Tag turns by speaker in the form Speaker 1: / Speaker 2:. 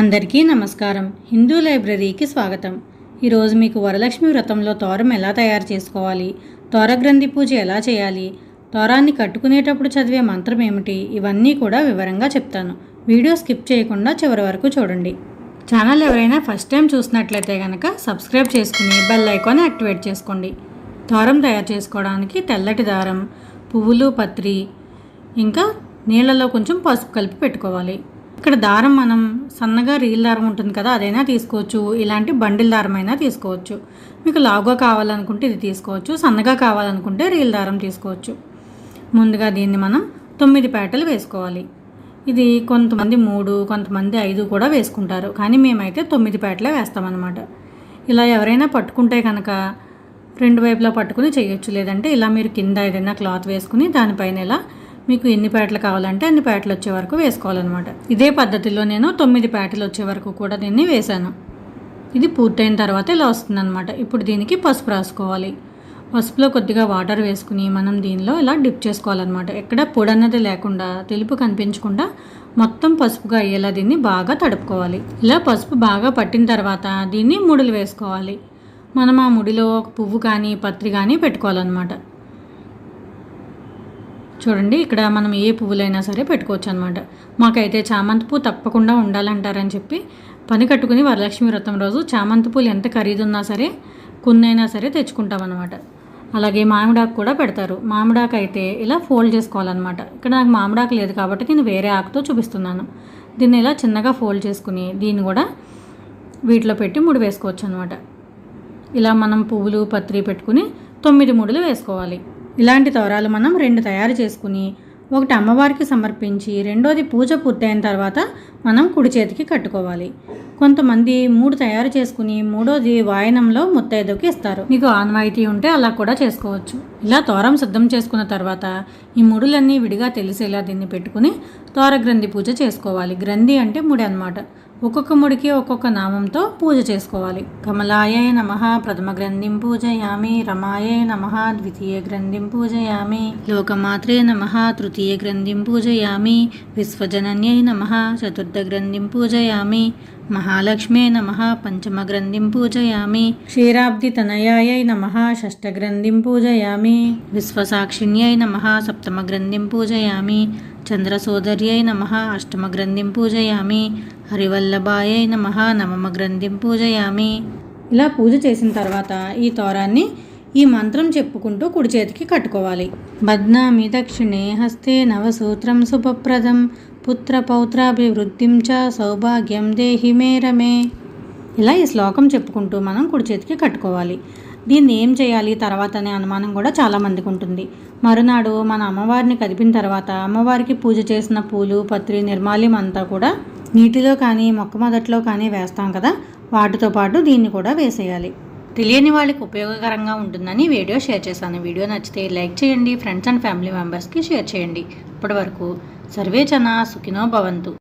Speaker 1: అందరికీ నమస్కారం. హిందూ లైబ్రరీకి స్వాగతం. ఈరోజు మీకు వరలక్ష్మి వ్రతంలో తోరం ఎలా తయారు చేసుకోవాలి? తోరగ్రంథి పూజ ఎలా చేయాలి? తోరాన్ని కట్టుకునేటప్పుడు చదివే మంత్రం ఏమిటి? ఇవన్నీ కూడా వివరంగా చెప్తాను. వీడియో స్కిప్ చేయకుండా చివరి వరకు చూడండి. ఛానల్ ఎవరైనా ఫస్ట్ టైం చూసినట్లయితే కనుక సబ్స్క్రైబ్ చేసుకుని బెల్ ఐకాన్ యాక్టివేట్ చేసుకోండి. తోరం తయారు చేసుకోవడానికి తెల్లటి దారం పువ్వులు పత్రి ఇంకా నీళ్ళలో కొంచెం పసుపు కలిపి పెట్టుకోవాలి. ఇక్కడ దారం మనం సన్నగా రీల్ దారం ఉంటుంది కదా అదైనా తీసుకోవచ్చు. ఇలాంటి బండిల్ దారం అయినా తీసుకోవచ్చు. మీకు లావుగా కావాలనుకుంటే ఇది తీసుకోవచ్చు. సన్నగా కావాలనుకుంటే రీల్ దారం తీసుకోవచ్చు. ముందుగా దీన్ని మనం తొమ్మిది పేటలు వేసుకోవాలి. ఇది కొంతమంది మూడు కొంతమంది ఐదు కూడా వేసుకుంటారు. కానీ మేమైతే తొమ్మిది పేటలే వేస్తామన్నమాట. ఇలా ఎవరైనా పట్టుకుంటే కనుక రెండు వైపులా పట్టుకుని చేయొచ్చు. లేదంటే ఇలా మీరు కింద ఏదైనా క్లాత్ వేసుకుని దానిపైన ఇలా మీకు ఎన్ని పేటలు కావాలంటే అన్ని పేటలు వచ్చే వరకు వేసుకోవాలన్నమాట. ఇదే పద్ధతిలో నేను తొమ్మిది పేటలు వచ్చే వరకు కూడా దీన్ని వేశాను. ఇది పూర్తయిన తర్వాత ఇలా వస్తుందన్నమాట. ఇప్పుడు దీనికి పసుపు రాసుకోవాలి. పసుపులో కొద్దిగా వాటర్ వేసుకుని మనం దీనిలో ఇలా డిప్ చేసుకోవాలన్నమాట. ఎక్కడ పొడి అన్నది లేకుండా తెలుపు కనిపించకుండా మొత్తం పసుపుగా అయ్యేలా దీన్ని బాగా తడుపుకోవాలి. ఇలా పసుపు బాగా పట్టిన తర్వాత దీన్ని ముడులు వేసుకోవాలి. మనం ఆ ముడిలో ఒక పువ్వు కానీ పత్రి కానీ పెట్టుకోవాలన్నమాట. చూడండి ఇక్కడ మనం ఏ పువ్వులైనా సరే పెట్టుకోవచ్చు అనమాట మాకైతే చామంతి పువ్వు తప్పకుండా ఉండాలంటారని చెప్పి పని కట్టుకుని వరలక్ష్మి వ్రతం రోజు చామంతి పూలు ఎంత ఖరీదున్నా సరే కొన్నైనా సరే తెచ్చుకుంటాం అనమాట అలాగే మామిడాకు కూడా పెడతారు. మామిడాకు అయితే ఇలా ఫోల్డ్ చేసుకోవాలన్నమాట. ఇక్కడ నాకు మామిడాకు లేదు కాబట్టి నేను వేరే ఆకుతో చూపిస్తున్నాను. దీన్ని ఇలా చిన్నగా ఫోల్డ్ చేసుకుని దీన్ని కూడా వీటిలో పెట్టి ముడి వేసుకోవచ్చు అనమాట ఇలా మనం పువ్వులు పత్రి పెట్టుకుని తొమ్మిది ముడులు వేసుకోవాలి. ఇలాంటి తోరాలు మనం రెండు తయారు చేసుకుని ఒకటి అమ్మవారికి సమర్పించి రెండోది పూజ పూర్తయిన తర్వాత మనం కుడి చేతికి కట్టుకోవాలి. కొంతమంది మూడు తయారు చేసుకుని మూడోది వాయనంలో ముత్తైదుకి ఇస్తారు. మీకు ఆన్వాయితీ ఉంటే అలా కూడా చేసుకోవచ్చు. ఇలా తోరం సిద్ధం చేసుకున్న తర్వాత ఈ ముడులన్నీ విడిగా తెలిసేలా దీన్ని పెట్టుకుని తోర గ్రంథి పూజ చేసుకోవాలి. గ్రంథి అంటే ముడి అన్నమాట. ఒక్కొక్క ముడికి ఒక్కొక్క నామంతో పూజ చేసుకోవాలి. కమలాయ నమ ప్రథమ గ్రంథిం పూజయామి రమాయ నమ ద్వితీయ గ్రంథిం పూజయామి లోకమాత్రే నమ తృతీయ గ్రంథిం పూజయామి విశ్వజనన్యై నమ చతుర్థ గ్రంథిం పూజయామి మహాలక్ష్మే నమ పంచమ గ్రంథిం పూజయామి క్షీరాబ్ది తనయాయై నమ షష్టగ్రంథిం పూజయామి విశ్వసాక్షిణ్యై నమ సప్తమ గ్రంథిం పూజయామి చంద్రసోదర్యై నమ. అష్టమ గ్రంథిం పూజయామి. హరివల్లభాయై నమ. నవమ గ్రంథిం పూజయామి. ఇలా పూజ చేసిన తర్వాత ఈ తోరాన్ని ఈ మంత్రం చెప్పుకుంటూ కుడి చేతికి కట్టుకోవాలి. బద్నామి దక్షిణే హస్తే నవసూత్రం శుభప్రదం. పుత్ర పౌత్రాభివృద్ధిం చ సౌభాగ్యం దేహి మేరమే ఇలా ఈ శ్లోకం చెప్పుకుంటూ మనం కుడి చేతికి కట్టుకోవాలి. దీన్ని ఏం చేయాలి? తర్వాత అనే అనుమానం కూడా చాలామందికి ఉంటుంది. మరునాడు మన అమ్మవారిని కదిపిన తర్వాత అమ్మవారికి పూజ చేసిన పూలు పత్రి నిర్మాల్యం అంతా కూడా నీటిలో కానీ మొక్క మొదట్లో కానీ వేస్తాం కదా. వాటితో పాటు దీన్ని కూడా వేసేయాలి. తెలియని వాళ్ళకి ఉపయోగకరంగా ఉంటుందని వీడియో షేర్ చేశాను. వీడియో నచ్చితే లైక్ చేయండి ఫ్రెండ్స్ అండ్ ఫ్యామిలీ మెంబర్స్కి షేర్ చేయండి. ఇప్పటి వరకు సర్వే జన సుఖినో భవంతు.